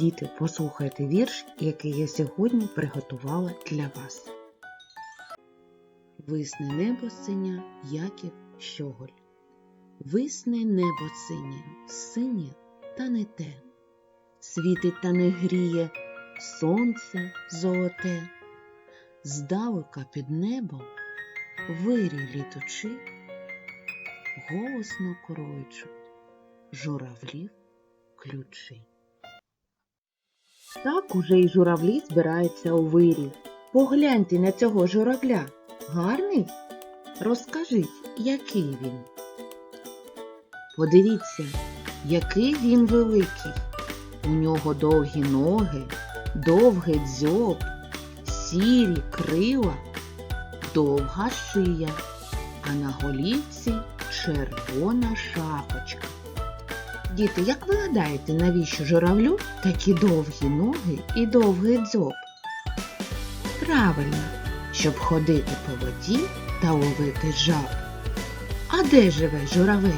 Діти, послухайте вірш, який я сьогодні приготувала для вас. Висне небо синя, Яків Щоголь. Висне небо синє, синє та не те. Світить та не гріє сонце золоте. Здалека під небом вирій літучи, голосно кройчуть журавлів ключі. Так уже й журавлі збираються у вирі. Погляньте на цього журавля. Гарний? Розкажіть, який він. Подивіться, який він великий. У нього довгі ноги, довгий дзьоб, сірі крила, довга шия, а на голівці червона шапочка. Діти, як ви гадаєте, навіщо журавлю такі довгі ноги і довгий дзьоб? Правильно, щоб ходити по воді та ловити жаб. А де живе журавель?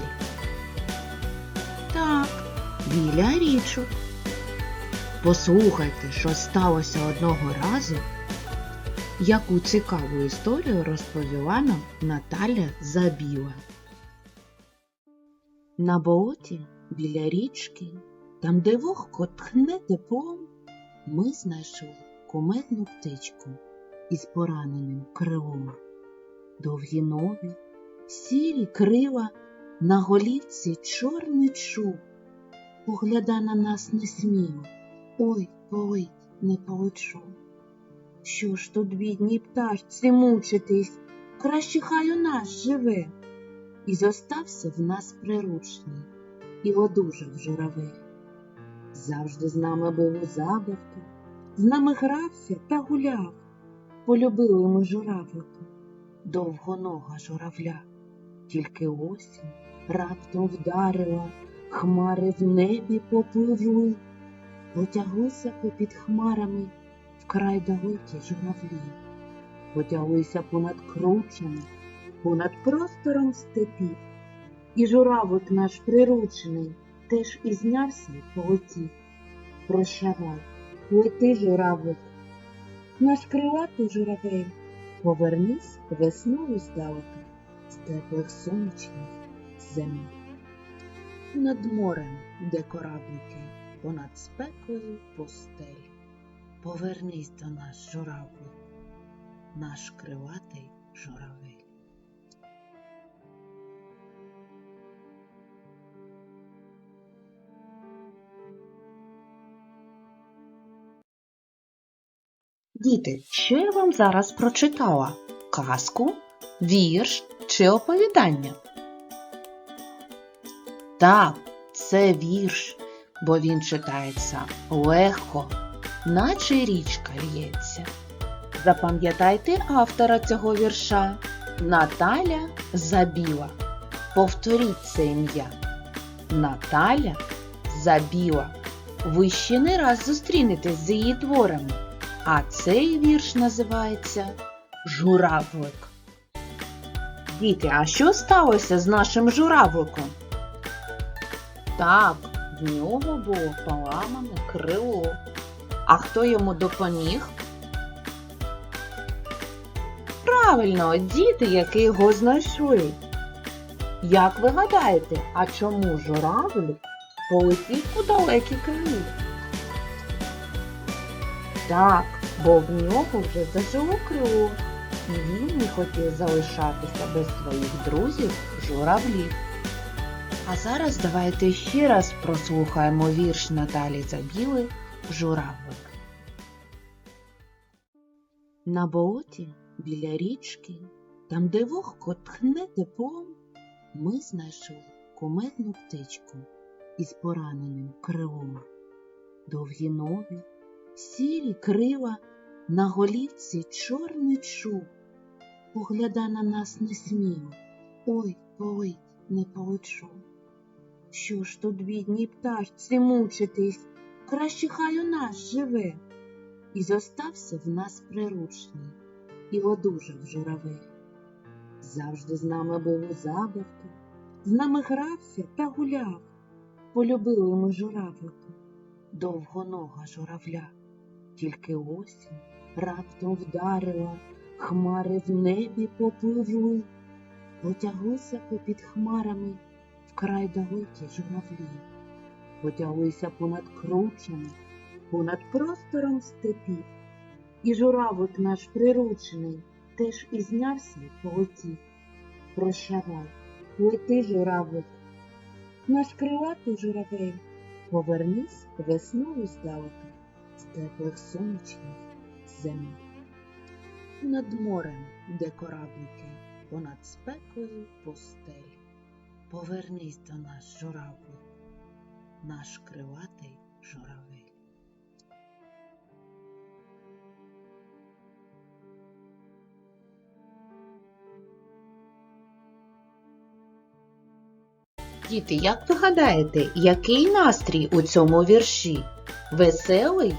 Так, біля річок. Послухайте, що сталося одного разу, яку цікаву історію розповіла нам Наталя Забіла. На болоті біля річки, там, де вогко тхне теплом, ми знайшли кумедну птичку із пораненим крилом. Довгі ноги, сірі крила, на голівці чорний чуб. Погляда на нас несміло, ой, полить, не полечу. Що ж тут, бідній пташці, мучитись, краще хай у нас живе. І зостався в нас приручний, і одужав журавель. Завжди з нами був у забавках, з нами грався та гуляв. Полюбили ми журавлика, довгонога журавля. Тільки осінь раптом вдарила, хмари в небі попливли, потяглися попід хмарами вкрай далекі журавлі, потяглися понад кручами, понад простором степів. І журавлик наш приручений теж і знявся й полетів. Прощавай, лети, журавлик, наш крилатий журавель, повернись весною здалека з теплих сонячних земель. Над морем, де кораблики, понад спекою пустель. Повернись до нас, журавлик, наш крилатий журавель. Діти, що я вам зараз прочитала? Казку, вірш чи оповідання? Так, це вірш, бо він читається легко, наче річка лється. Запам'ятайте автора цього вірша Наталя Забіла. Повторіть це ім'я. Наталя Забіла. Ви ще не раз зустрінетесь з її творами. А цей вірш називається Журавлик. Діти, а що сталося з нашим журавликом? Так, в нього було поламане крило. А хто йому допоміг? Правильно, діти, які його знайшли. Як ви гадаєте, а чому журавлик полетів у далекі краї? Так, бо в нього вже зажило крило, і він не хотів залишатися без своїх друзів журавлів. А зараз давайте ще раз прослухаємо вірш Наталі Забіли Журавлик. На болоті біля річки, там, де вогко тхне теплом, ми знайшли кумедну птичку із пораненим крилом. Довгі ноги, сірі крила, на голівці чорний чуб. Погляда на нас несміло, ой, полить, не полечу. Що ж тут, бідній пташці, мучитись, краще хай у нас живе. І зостався в нас приручний, і одужав журавель. Завжди з нами був у забавках, з нами грався та гуляв. Полюбили ми журавлика, довгонога журавля. Тільки осінь раптом вдарила, хмари в небі попливли, потяглися попід хмарами вкрай далекі журавлі, потяглися понад кручами, понад простором степів. І журавик наш приручений теж і знявся полетів. Прощавай, лети, журавлик, наш крилатий журавель, повернись весною здалека теплих сонячних земель. Над морем, де кораблики, понад спекою пустель. Повернись до нас, журавлик, наш крилатий журавель. Діти, як ви гадаєте, який настрій у цьому вірші? Веселий,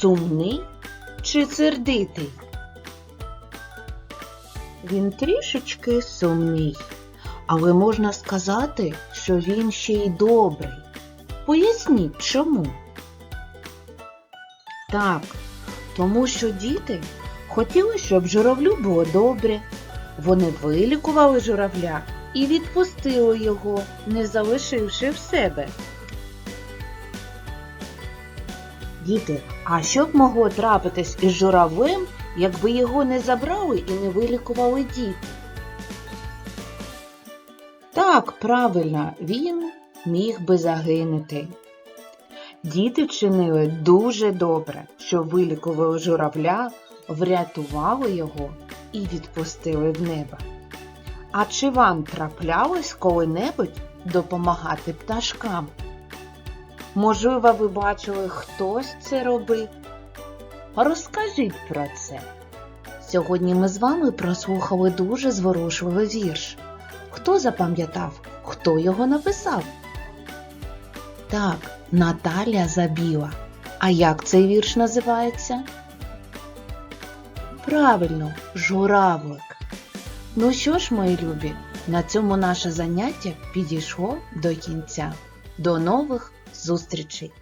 сумний чи сердитий? Він трішечки сумний, але можна сказати, що він ще й добрий. Поясніть чому? Так, тому що діти хотіли, щоб журавлю було добре. Вони вилікували журавля і відпустили його, не залишивши в себе. Діти, а що б могло трапитись із журавлем, якби його не забрали і не вилікували діти? Так, правильно, він міг би загинути. Діти чинили дуже добре, що вилікували журавля, врятували його і відпустили в небо. А чи вам траплялось коли-небудь допомагати пташкам? Можливо, ви бачили, хтось це робив? Розкажіть про це. Сьогодні ми з вами прослухали дуже зворушливий вірш. Хто запам'ятав, хто його написав? Так, Наталя Забіла. А як цей вірш називається? Правильно, журавлик. Ну що ж, мої любі, на цьому наше заняття підійшло до кінця. До нових зустрічей!